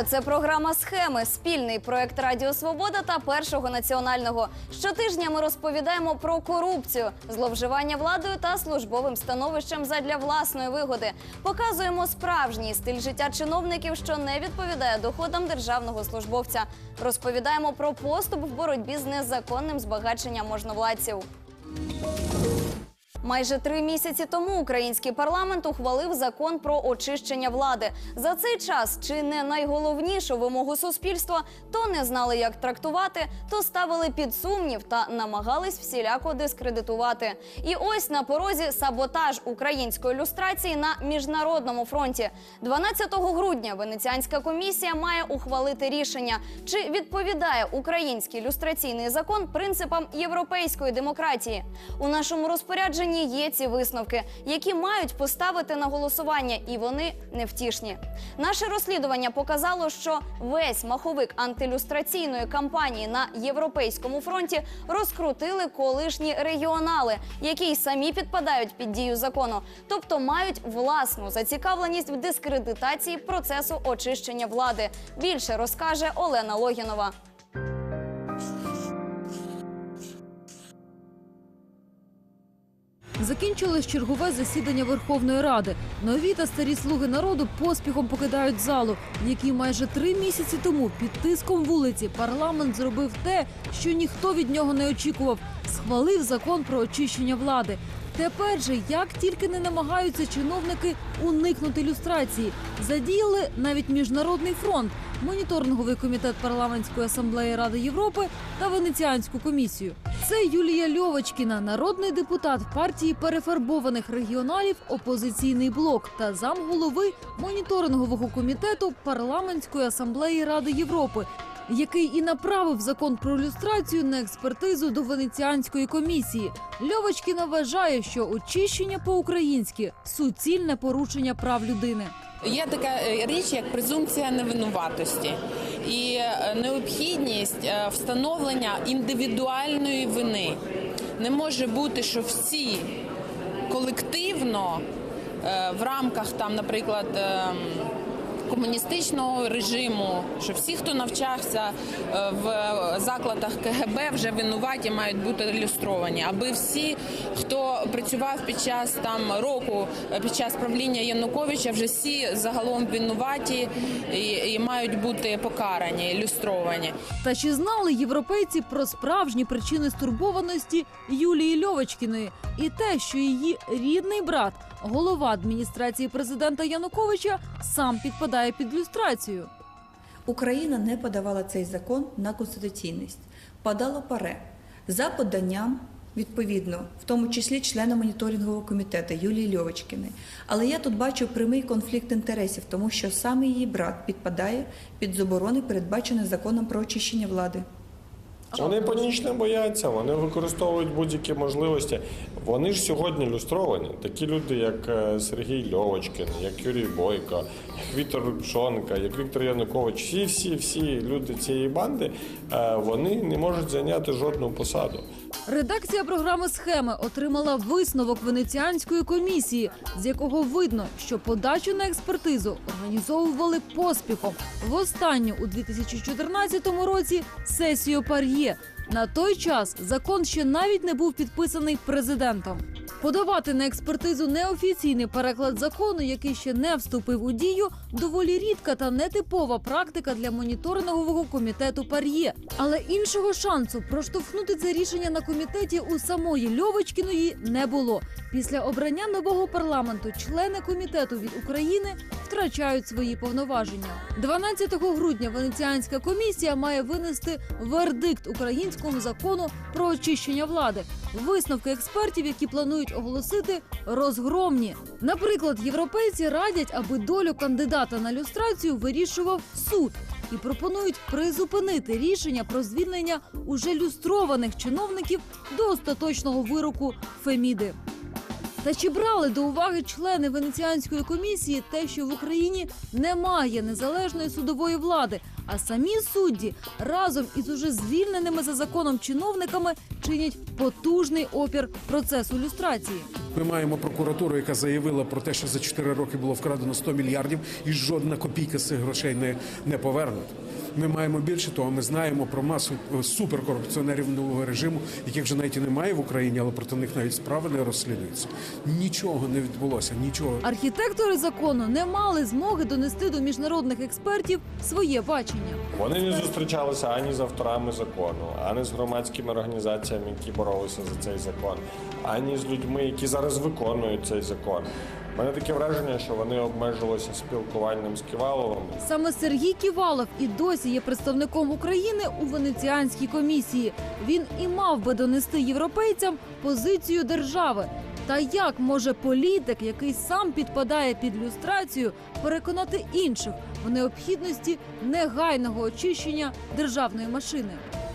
Вітаю! Це програма Схеми, спільний проект Радіо Свобода та Першого національного. Щотижня ми розповідаємо про корупцію, зловживання владою та службовим становищем задля власної вигоди. Показуємо справжній стиль життя чиновників, що не відповідає доходам державного службовця. Розповідаємо про поступ в боротьбі з незаконним збагаченням можновладців. Майже три місяці тому український парламент ухвалив закон про очищення влади. За цей час чи не найголовнішу вимогу суспільства то не знали, як трактувати, то ставили під сумнів та намагались всіляко дискредитувати. І ось на порозі саботаж української люстрації на міжнародному фронті. 12 грудня Венеціанська комісія має ухвалити рішення, чи відповідає український люстраційний закон принципам європейської демократії. У нашому розпорядженні є ці висновки, які мають поставити на голосування, і вони невтішні. Наше розслідування показало, що весь маховик антилюстраційної кампанії на європейському фронті розкрутили колишні регіонали, які й самі підпадають під дію закону, тобто мають власну зацікавленість в дискредитації процесу очищення влади. Більше розкаже Олена Логінова. Закінчилось чергове засідання Верховної Ради. Нові та старі слуги народу поспіхом покидають залу, в якій майже три місяці тому під тиском вулиці парламент зробив те, що ніхто від нього не очікував. Схвалив закон про очищення влади. Тепер же, як тільки не намагаються чиновники уникнути люстрації, задіяли навіть міжнародний фронт, моніторинговий комітет парламентської асамблеї Ради Європи та Венеціанську комісію. Це Юлія Льовочкіна, народний депутат партії перефарбованих регіоналів Опозиційний блок та замголови моніторингового комітету парламентської асамблеї Ради Європи. Який і направив закон про люстрацію на експертизу до Венеціанської комісії. Льовочкіна вважає, що очищення по-українськи суцільне порушення прав людини. Є така е, річ, як презумпція невинуватості і е, необхідність е, встановлення індивідуальної вини. Не може бути, що всі колективно в рамках там, наприклад. Комуністичного режиму, що всі, хто навчався е, в закладах КГБ, вже винуваті мають бути ілюстровані, аби всі, хто працював під час там року е, під час правління Януковича, вже всі загалом винуваті і, і мають бути покарані, ілюстровані. Та чи знали європейці про справжні причини стурбованості Юлії Льовочкіної і те, що її рідний брат, голова адміністрації президента Януковича, сам підпадає під люстрацію? Україна не подавала цей закон на конституційність, подала паре за поданням. Відповідно, в тому числі члена моніторингового комітету Юлії Льовочкіної. Але я тут бачу прямий конфлікт інтересів, тому що саме її брат підпадає під заборони, передбачені законом про очищення влади. Вони панічно бояться, вони використовують будь-які можливості. Вони ж сьогодні люстровані. Такі люди, як е, Сергій Льовочкін, як Юрій Бойко, як Віктор Рубшонка, як Віктор Янукович. Всі, всі, всі люди цієї банди е, вони не можуть зайняти жодну посаду. Редакція програми схеми отримала висновок Венеціанської комісії, з якого видно, що подачу на експертизу організовували поспіхом. В останню у 2014 році сесію Пар'є. На той час закон ще навіть не був підписаний президентом. Подавати на експертизу неофіційний переклад закону, який ще не вступив у дію, доволі рідка та нетипова практика для моніторингового комітету Пар'є. Але іншого шансу проштовхнути це рішення на комітеті у самої Льовочкіної не було. Після обрання нового парламенту члени комітету від України втрачають свої повноваження. 12 грудня Венеціанська комісія має винести вердикт українському закону про очищення влади. Висновки експертів, які планують оголосити, розгромні. Наприклад, європейці радять, аби долю кандидата на люстрацію вирішував суд і пропонують призупинити рішення про звільнення уже люстрованих чиновників до остаточного вироку Феміди. Та чи брали до уваги члени Венеціанської комісії те, що в Україні немає незалежної судової влади, а самі судді разом із уже звільненими за законом чиновниками чинять потужний опір процесу люстрації. Ми маємо прокуратуру, яка заявила про те, що за 4 роки було вкрадено 100 мільярдів, і жодна копійка з цих грошей не, не повернута. Ми маємо більше того, ми знаємо про масу е, суперкорупціонерів нового режиму, яких вже навіть і немає в Україні, але проти них навіть справи не розслідуються. Нічого не відбулося, нічого. Архітектори закону не мали змоги донести до міжнародних експертів своє бачення. Вони не зустрічалися ані з авторами закону, ані з громадськими організаціями, які боролися за цей закон, ані з людьми, які зараз виконують цей закон. Мене таке враження, що вони обмежилися спілкуванням з Ківаловим. Саме Сергій Ківалов і досі є представником України у Венеціанській комісії. Він і мав би донести європейцям позицію держави. Та як може політик, який сам підпадає під люстрацію, переконати інших в необхідності негайного очищення державної машини?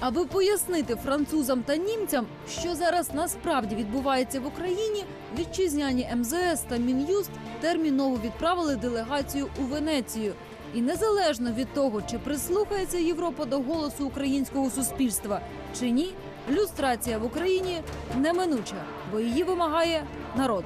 Аби пояснити французам та німцям, що зараз насправді відбувається в Україні, вітчизняні МЗС та Мін'юст терміново відправили делегацію у Венецію. І незалежно від того, чи прислухається Європа до голосу українського суспільства чи ні, люстрація в Україні неминуча, бо її вимагає народ.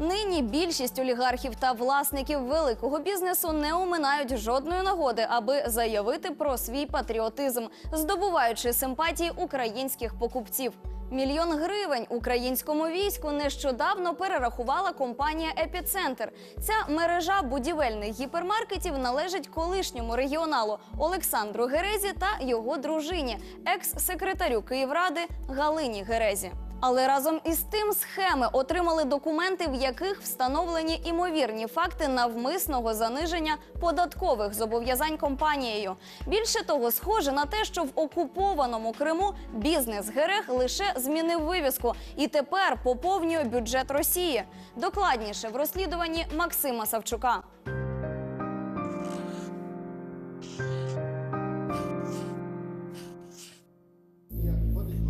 Нині більшість олігархів та власників великого бізнесу не оминають жодної нагоди, аби заявити про свій патріотизм, здобуваючи симпатії українських покупців. Мільйон гривень українському війську нещодавно перерахувала компанія Епіцентр. Ця мережа будівельних гіпермаркетів належить колишньому регіоналу Олександру Герезі та його дружині, екс-секретарю Київради Галині Герезі. Але разом із тим схеми отримали документи, в яких встановлені імовірні факти навмисного заниження податкових зобов'язань компанією. Більше того, схоже на те, що в окупованому Криму бізнес Герег лише змінив вивіску і тепер поповнює бюджет Росії. Докладніше в розслідуванні Максима Савчука.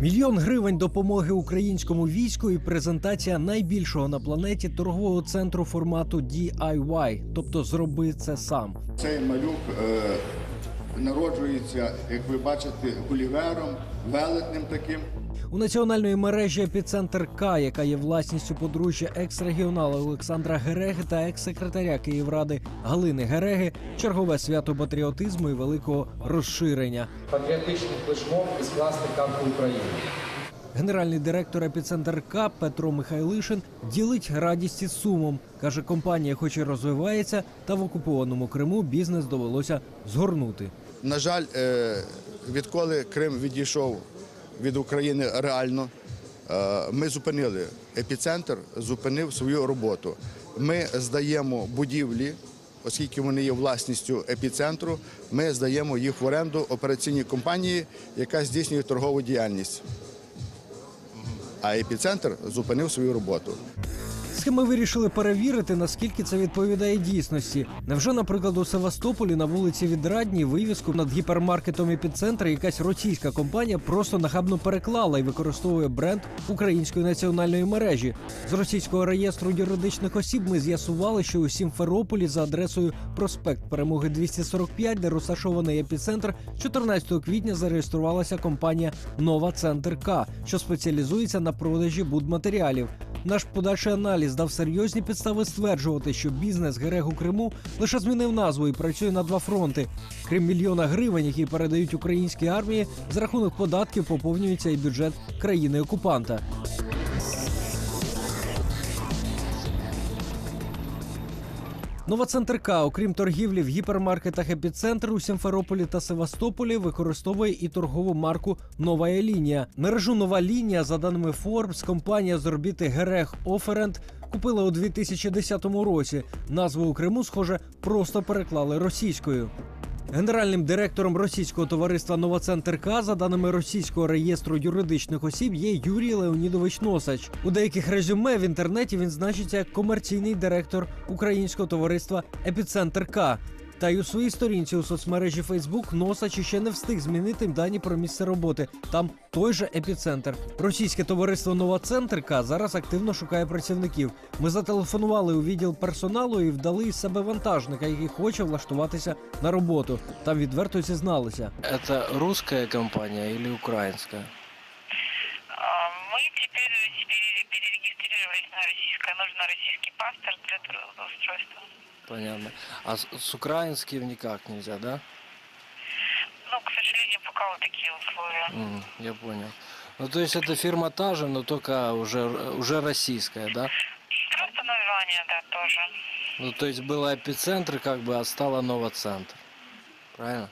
Мільйон гривень допомоги українському війську і презентація найбільшого на планеті торгового центру формату DIY, тобто зроби це сам. Цей малюк е, народжується, як ви бачите, гулівером, велетним таким. У національної мережі епіцентр К, яка є власністю подружжя екс-регіонала Олександра Гереги та екс-секретаря Київради Галини Гереги, чергове свято патріотизму і великого розширення. патріотичним флешмоб і скласти карту України. Генеральний директор епіцентр К Петро Михайлишин ділить радість із сумом. каже, компанія, хоч і розвивається, та в окупованому Криму бізнес довелося згорнути. На жаль, е, відколи Крим відійшов від України реально, е, ми зупинили епіцентр, зупинив свою роботу. Ми здаємо будівлі, оскільки вони є власністю епіцентру, ми здаємо їх в оренду операційній компанії, яка здійснює торгову діяльність. А епіцентр зупинив свою роботу. Схеми вирішили перевірити, наскільки це відповідає дійсності. Невже, наприклад, у Севастополі на вулиці Відрадній вивіску над гіпермаркетом епіцентра якась російська компанія просто нахабно переклала і використовує бренд української національної мережі. З російського реєстру юридичних осіб ми з'ясували, що у Сімферополі за адресою проспект Перемоги 245, де розташований епіцентр, 14 квітня зареєструвалася компанія Нова Центр К, що спеціалізується на продажі будматеріалів. Наш подальший аналіз дав серйозні підстави стверджувати, що бізнес Герег у Криму лише змінив назву і працює на два фронти. Крім мільйона гривень, які передають українській армії, за рахунок податків поповнюється і бюджет країни окупанта. Новоцентр К, окрім торгівлі в гіпермаркетах епіцентр у Сімферополі та Севастополі, використовує і торгову марку Нова лінія. Мережу нова лінія, за даними Forbes, компанія з орбіти Герех Оферент купила у 2010 році. Назву у Криму, схоже, просто переклали російською. Генеральним директором російського товариства Новоцентр К, за даними російського реєстру юридичних осіб, є Юрій Леонідович Носач. У деяких резюме в інтернеті він значиться як комерційний директор українського товариства Епіцентр К. Та й у своїй сторінці у соцмережі Facebook Носач ще не встиг змінити дані про місце роботи. Там той же епіцентр. Російське товариство Нова Центрка зараз активно шукає працівників. Ми зателефонували у відділ персоналу і вдали із себе вантажника, який хоче влаштуватися на роботу. Там відверто зізналися. Это русская компания или украинская? А, Мы теперь перерегистрировались на российское. Нужно российский паспорт для трудоустройства. Понятно. А с, с украинским никак нельзя, да? Ну, к сожалению, пока вот такие условия. М, я понял. Ну, то есть эта фирма та же, но только уже, уже российская, да? Просто название, да, тоже. Ну, то есть было эпицентр, как бы, а стало Новоцентр. Правильно?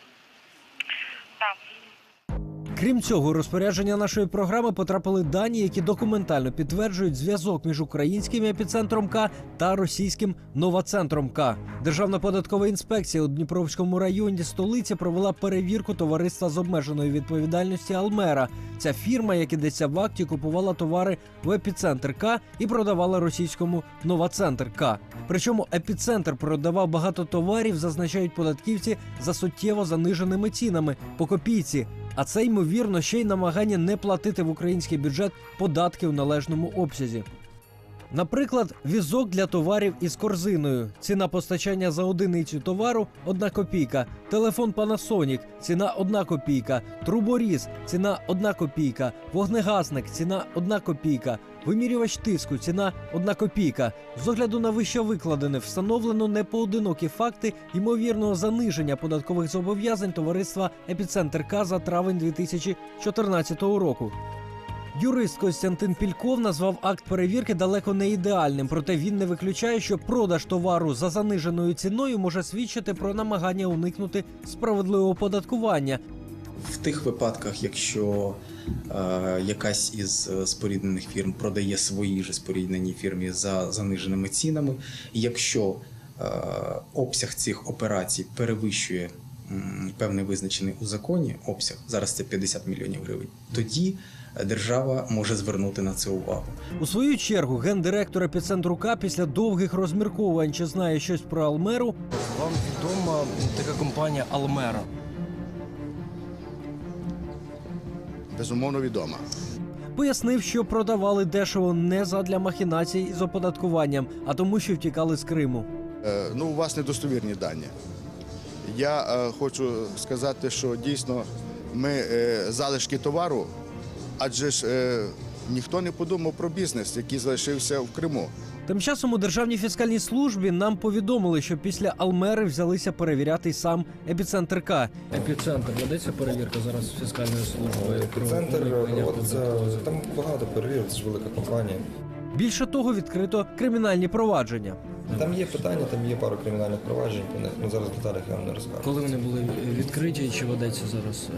Крім цього, у розпорядження нашої програми потрапили дані, які документально підтверджують зв'язок між українським епіцентром К та російським новоцентром К. Державна податкова інспекція у Дніпровському районі столиці провела перевірку товариства з обмеженої відповідальності Алмера. Ця фірма, як ідеться в акті, купувала товари в епіцентр К і продавала російському новоцентр К. Причому епіцентр продавав багато товарів, зазначають податківці за суттєво заниженими цінами по копійці. А це ймовірно ще й намагання не платити в український бюджет податки у належному обсязі. Наприклад, візок для товарів із корзиною. Ціна постачання за одиницю товару 1 копійка. Телефон Panasonic – ціна 1 копійка. Труборіз – ціна 1 копійка. Вогнегасник – ціна 1 копійка. Вимірювач тиску – ціна 1 копійка. З огляду на вище викладене встановлено непоодинокі факти ймовірного заниження податкових зобов'язань товариства Епіцентр К за травень 2014 року. Юрист Костянтин Пільков назвав акт перевірки далеко не ідеальним, проте він не виключає, що продаж товару за заниженою ціною може свідчити про намагання уникнути справедливого податкування. В тих випадках, якщо е, якась із е, споріднених фірм продає свої ж споріднені фірмі за заниженими цінами, якщо е, обсяг цих операцій перевищує м, певний визначений у законі обсяг, зараз це 50 мільйонів гривень, тоді держава може звернути на це увагу. У свою чергу гендиректор епіцентру К після довгих розмірковувань, чи знає щось про Алмеру, Вам відома така компанія Алмера? Безумовно відома. пояснив, що продавали дешево не задля махінацій з оподаткуванням, а тому, що втікали з Криму. Е, Ну, у вас недостовірні дані. Я е, хочу сказати, що дійсно ми е, залишки товару, адже ж е, ніхто не подумав про бізнес, який залишився в Криму. Тим часом у державній фіскальній службі нам повідомили, що після Алмери взялися перевіряти й сам епіцентр К. Епіцентр ведеться перевірка зараз фіскальною службою. Центр проводиться там багато перевірок, це ж велика компанія. Більше того, відкрито кримінальні провадження. Там є питання, там є пару кримінальних проваджень по них. Ну зараз в деталях я вам не розкажу. Коли вони були відкриті, чи ведеться зараз?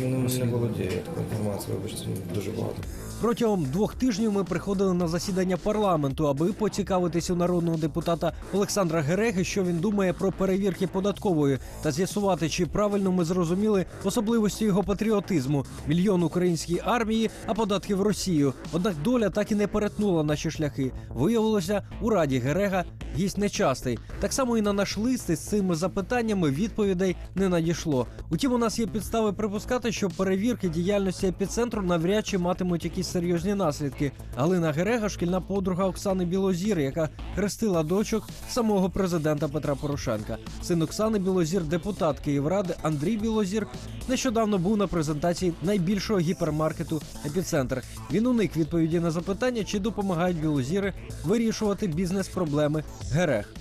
Не володіє такою інформацією, вибачте, дуже багато. Протягом двох тижнів ми приходили на засідання парламенту, аби поцікавитись у народного депутата Олександра Гереги, що він думає про перевірки податкової, та з'ясувати, чи правильно ми зрозуміли особливості його патріотизму мільйон українській армії, а податки в Росію. Однак доля так і не перетнула наші шляхи. Виявилося, у раді Герега гість нечастий. Так само і на наш лист із цими запитаннями відповідей не надійшло. Утім, у нас є підстави припускати, що перевірки діяльності епіцентру навряд чи матимуть якісь серйозні наслідки. Галина Герега, шкільна подруга Оксани Білозір, яка хрестила дочок самого президента Петра Порошенка. Син Оксани Білозір, депутат Київради Андрій Білозір, нещодавно був на презентації найбільшого гіпермаркету епіцентр. Він уник відповіді на запитання, чи допомагають білозіри вирішувати бізнес-проблеми Герег.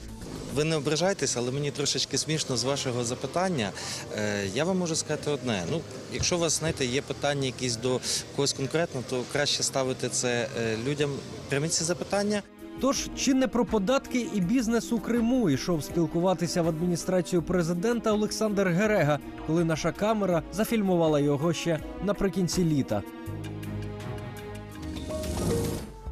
Ви не ображайтесь, але мені трошечки смішно з вашого запитання. Е, Я вам можу сказати одне. Ну, якщо у вас знаєте, є питання якісь до когось конкретно, то краще ставити це е, людям. Пряміть ці запитання. Тож чи не про податки і бізнес у Криму йшов спілкуватися в адміністрацію президента Олександр Герега, коли наша камера зафільмувала його ще наприкінці літа.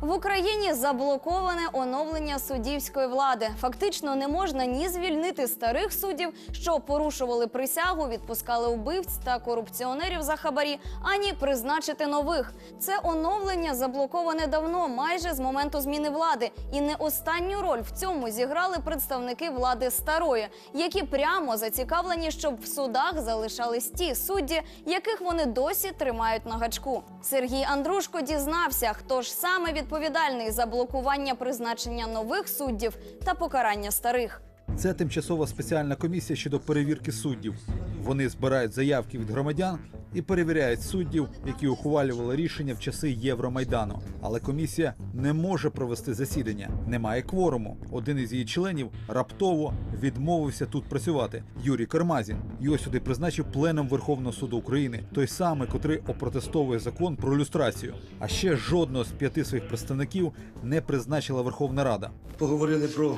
В Україні заблоковане оновлення суддівської влади. Фактично не можна ні звільнити старих суддів, що порушували присягу, відпускали вбивць та корупціонерів за хабарі, ані призначити нових. Це оновлення заблоковане давно, майже з моменту зміни влади. І не останню роль в цьому зіграли представники влади старої, які прямо зацікавлені, щоб в судах залишались ті судді, яких вони досі тримають на гачку. Сергій Андрушко дізнався, хто ж саме відповідальний за блокування призначення нових суддів та покарання старих. Це тимчасова спеціальна комісія щодо перевірки суддів. Вони збирають заявки від громадян і перевіряють суддів, які ухвалювали рішення в часи Євромайдану. Але комісія не може провести засідання. Немає кворуму. Один із її членів раптово відмовився тут працювати. Юрій Кармазін. Його сюди призначив пленом Верховного суду України, той самий, котрий опротестовує закон про люстрацію. А ще жодного з п'яти своїх представників не призначила Верховна Рада. Поговорили про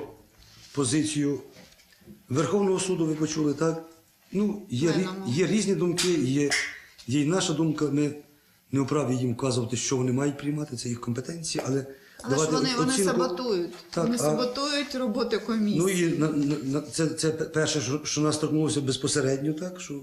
позицію Верховного суду, ви почули, так? Ну, є, є різні думки, є, є й наша думка. Ми не вправі їм вказувати, що вони мають приймати, це їх компетенції, але, Але ж вони, вони саботують. Так, вони а- саботують роботу комісії. Ну і на, на, на, це, це перше, що, що нас торкнулося безпосередньо, так, що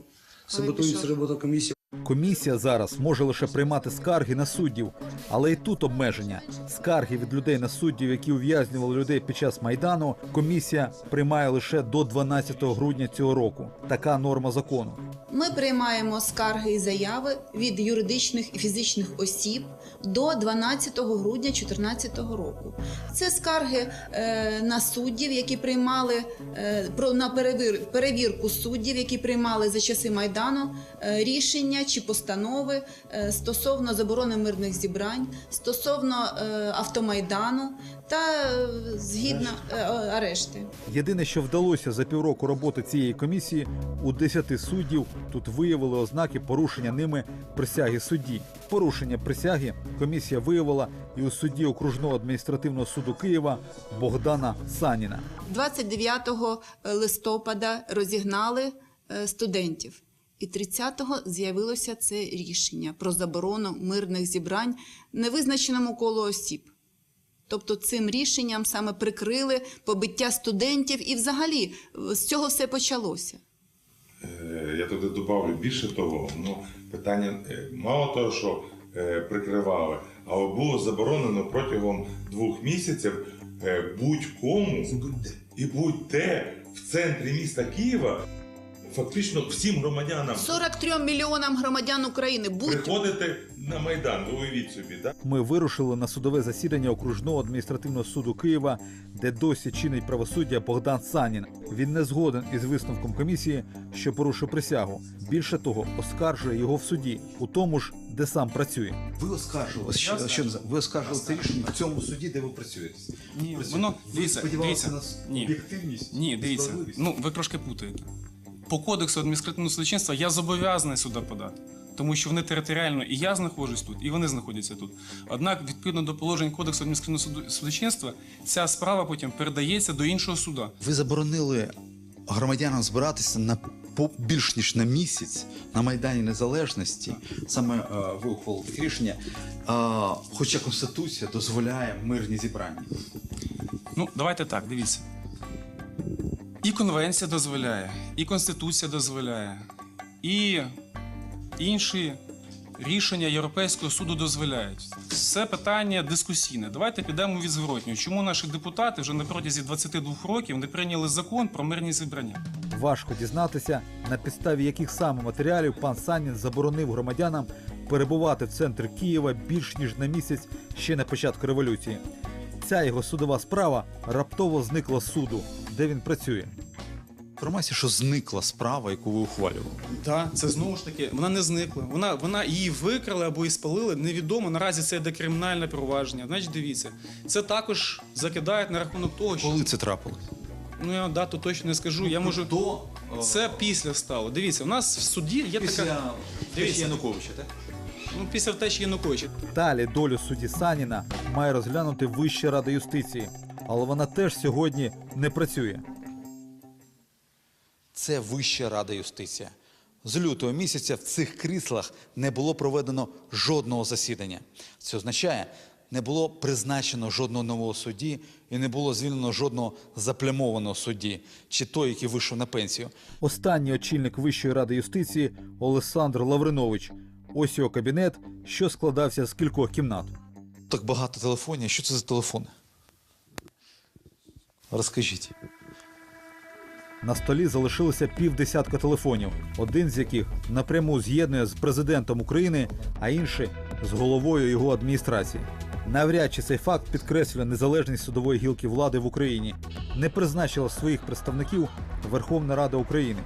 саботується робота комісії. Комісія зараз може лише приймати скарги на суддів, але і тут обмеження. Скарги від людей на суддів, які ув'язнювали людей під час майдану. Комісія приймає лише до 12 грудня цього року. Така норма закону. Ми приймаємо скарги і заяви від юридичних і фізичних осіб до 12 грудня 2014 року. Це скарги е, на суддів, які приймали е, про на перевір, перевірку суддів, які приймали за часи майдану е, рішення чи постанови стосовно заборони мирних зібрань, стосовно автомайдану та згідно арешти. Єдине, що вдалося за півроку роботи цієї комісії, у 10 суддів тут виявили ознаки порушення ними присяги судді. Порушення присяги комісія виявила і у судді окружного адміністративного суду Києва Богдана Саніна. 29 листопада розігнали е, студентів. І 30-го з'явилося це рішення про заборону мирних зібрань невизначеному колу осіб. Тобто цим рішенням саме прикрили побиття студентів, і взагалі з цього все почалося. Е, Я туди додавлю більше того, ну питання е, мало того, що е, прикривали, але було заборонено протягом двох місяців будь-кому і будь-де в центрі міста Києва, фактично всім громадянам 43 мільйонам громадян України будь приходити на майдан. Ви уявіть собі, так? Ми вирушили на судове засідання окружного адміністративного суду Києва, де досі чинить правосуддя Богдан Санін. Він не згоден із висновком комісії, що порушив присягу. Більше того, оскаржує його в суді, у тому ж, де сам працює. Ви оскаржували що, що ви оскаржували це рішення в цьому суді, де ви працюєте. Ні, Працюєте. воно Ви дивіться, сподівалися дивіться. на Ні. об'єктивність, Ні, дивіться. Ну ви трошки путаєте. По кодексу адміністративного судочинства я зобов'язаний сюди подати. Тому що вони територіально і я знаходжусь тут, і вони знаходяться тут. Однак, відповідно до положень кодексу адміністративного судочинства, ця справа потім передається до іншого суда. Ви заборонили громадянам збиратися на більш ніж на місяць на Майдані Незалежності. Саме е, ви ухвалили таке рішення. Хоча Конституція дозволяє мирні зібрання. Ну, давайте так, дивіться. І конвенція дозволяє, і конституція дозволяє, і інші рішення Європейського суду дозволяють. Це питання дискусійне. Давайте підемо від зворотнього. Чому наші депутати вже на протязі 22 років не прийняли закон про мирні зібрання? Важко дізнатися, на підставі яких саме матеріалів пан Санін заборонив громадянам перебувати в центрі Києва більш ніж на місяць ще на початку революції. Ця його судова справа раптово зникла з суду, де він працює. Інформація, що зникла справа, яку ви ухвалювали. Так, це знову ж таки, вона не зникла. Вона, вона її викрали або і спалили. Невідомо. Наразі це йде кримінальне провадження. Значить, дивіться, це також закидають на рахунок того, що Коли це трапилось? ну я дату точно не скажу. Я можу До це після стало. Дивіться, у нас в суді є така Дивіться. Януковича, так? Ну після втечі Януковича. Далі долю судді Саніна має розглянути Вища рада юстиції, але вона теж сьогодні не працює. Це Вища рада юстиція. З лютого місяця в цих кріслах не було проведено жодного засідання. Це означає, не було призначено жодного нового судді і не було звільнено жодного заплямованого судді, чи той, який вийшов на пенсію. Останній очільник Вищої ради юстиції Олександр Лавринович. Ось його кабінет, що складався з кількох кімнат. Так багато телефонів. Що це за телефони? Розкажіть. На столі залишилося півдесятка телефонів, один з яких напряму з'єднує з президентом України, а інший з головою його адміністрації. Навряд чи цей факт підкреслює незалежність судової гілки влади в Україні. Не призначила своїх представників Верховна Рада України.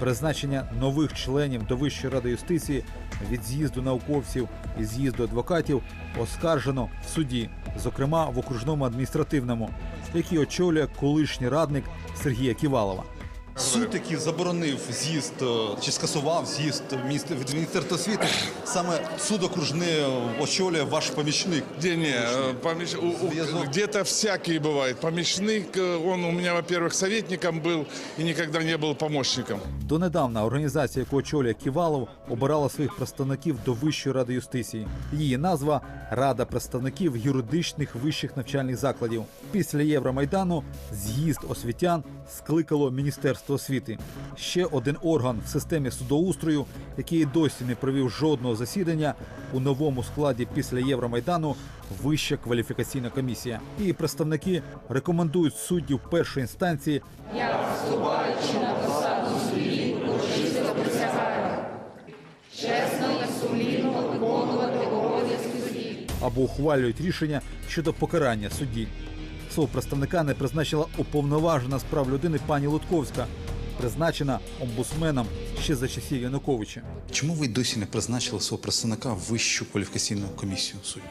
Призначення нових членів до Вищої ради юстиції від з'їзду науковців і з'їзду адвокатів оскаржено в суді, зокрема в окружному адміністративному, який очолює колишній радник Сергія Ківалова. Суд, який заборонив з'їзд е, чи скасував з'їзд міністр- від міністерства освіти, саме суд окружний е, очолює ваш помічник. Где не, э, помещ- у- у- где-то всякие бывает. Помощник, э, он у меня, во-первых, советником был и никогда не был помощником. Донедавна організація, яку очолює Ківалов, обирала своїх представників до Вищої ради юстиції. Її назва Рада представників юридичних вищих навчальних закладів. Після Євромайдану з'їзд освітян скликало Міністерство освіти. Ще один орган в системі судоустрою, який досі не провів жодного засідання у новому складі після Євромайдану. Вища кваліфікаційна комісія. Її представники рекомендують суддів першої інстанції Я, вступаючи на посаду судді, урочисто присягаю чесно і сумлінно виконувати обов'язки судді. або ухвалюють рішення щодо покарання судді. Свого представника не призначила уповноважена з прав людини пані Лутковська, призначена омбусменом ще за часів Януковича. Чому ви досі не призначили свого представника в вищу кваліфікаційну комісію суддів?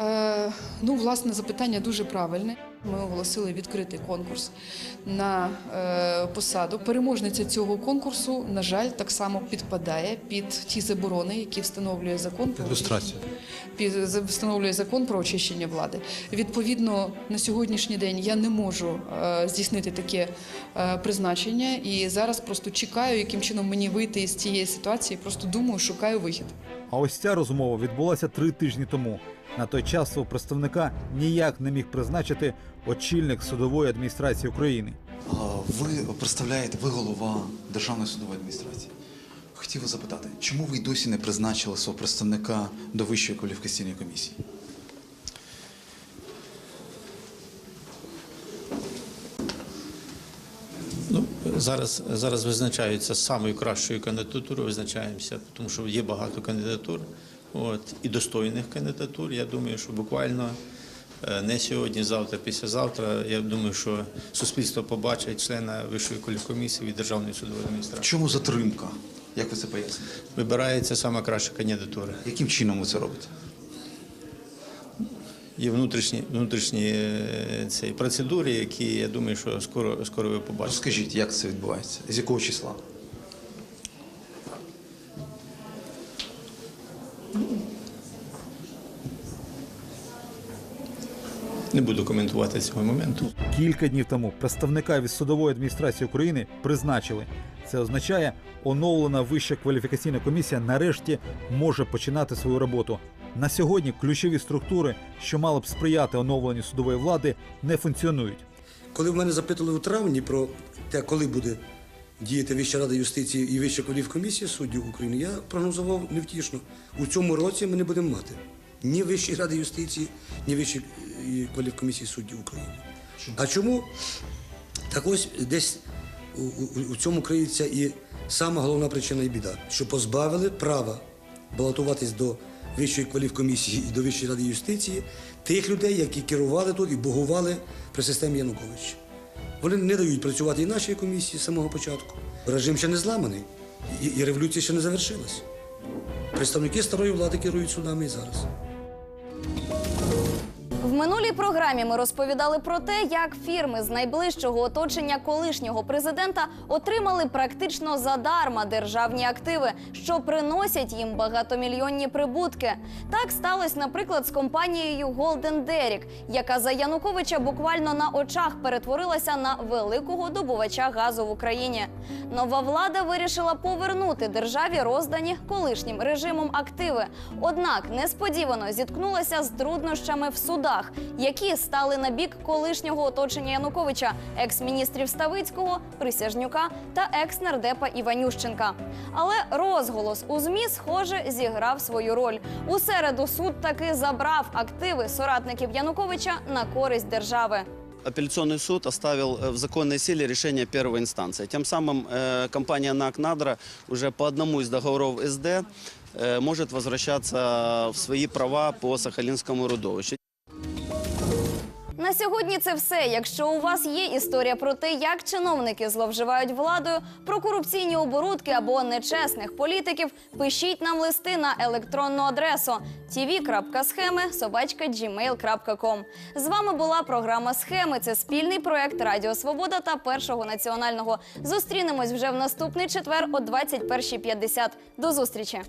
Е, ну, власне, запитання дуже правильне. Ми оголосили відкритий конкурс на е, посаду. Переможниця цього конкурсу, на жаль, так само підпадає під ті заборони, які встановлює закон про Ілюстрація. під- встановлює закон про очищення влади. Відповідно, на сьогоднішній день я не можу е, здійснити таке е, призначення, і зараз просто чекаю, яким чином мені вийти із цієї ситуації. Просто думаю, шукаю вихід. А ось ця розмова відбулася три тижні тому. На той час свого представника ніяк не міг призначити очільник судової адміністрації України. Ви представляєте, ви голова Державної судової адміністрації. Хотів запитати, чому ви досі не призначили свого представника до Вищої кваліфікаційної комісії? Ну, зараз, зараз визначаються самою кращою кандидатурою, визначаємося, тому що є багато кандидатур, от, і достойних кандидатур. Я думаю, що буквально е, не сьогодні, завтра, післязавтра, я думаю, що суспільство побачить члена Вищої кваліфкомісії від Державної судової адміністрації. чому затримка? Як ви це поясните? Вибирається сама краща кандидатура. Яким чином ви це робите? Є внутрішні, внутрішні е, ці процедури, які я думаю, що скоро, скоро ви побачите. Скажіть, як це відбувається? З якого числа? Не буду коментувати цього моменту. Кілька днів тому представника від судової адміністрації України призначили. Це означає, оновлена вища кваліфікаційна комісія нарешті може починати свою роботу. На сьогодні ключові структури, що мали б сприяти оновленню судової влади, не функціонують. Коли в мене запитали у травні про те, коли буде діяти Вища рада юстиції і Вища кваліфкомісія суддів України, я прогнозував невтішно. У цьому році ми не будемо мати ні Вищої ради юстиції, ні Вищої е, кваліфкомісії суддів України. А чому? Так ось десь у, у, у цьому криється і сама головна причина і біда, що позбавили права балотуватись до Вищої кваліфкомісії і до Вищої ради юстиції тих людей, які керували тут і богували при системі Януковича. Вони не дають працювати і нашій комісії з самого початку. Режим ще не зламаний, і, і революція ще не завершилась. Представники старої влади керують судами і зараз. Минулій програмі ми розповідали про те, як фірми з найближчого оточення колишнього президента отримали практично задарма державні активи, що приносять їм багатомільйонні прибутки. Так сталося, наприклад, з компанією Golden Derrick, яка за Януковича буквально на очах перетворилася на великого добувача газу в Україні. Нова влада вирішила повернути державі роздані колишнім режимом активи. Однак несподівано зіткнулася з труднощами в судах, які стали на бік колишнього оточення Януковича, екс-міністрів Ставицького, Присяжнюка та екс-нардепа Іванющенка. Але розголос у змі, схоже, зіграв свою роль. У середу суд таки забрав активи соратників Януковича на користь держави. Апелляционный суд оставил э, в законной силе решение первой инстанции. Тем самым э, компания НАК «Надра» уже по одному из договоров СД э, может возвращаться в свои права по Сахалинскому родовищу. На сьогодні це все. Якщо у вас є історія про те, як чиновники зловживають владою, про корупційні оборудки або нечесних політиків, пишіть нам листи на електронну адресу tv.схеми.gmail.com. З вами була програма Схеми. Це спільний проект Радіо Свобода та Першого національного. Зустрінемось вже в наступний четвер о 21.50. До зустрічі.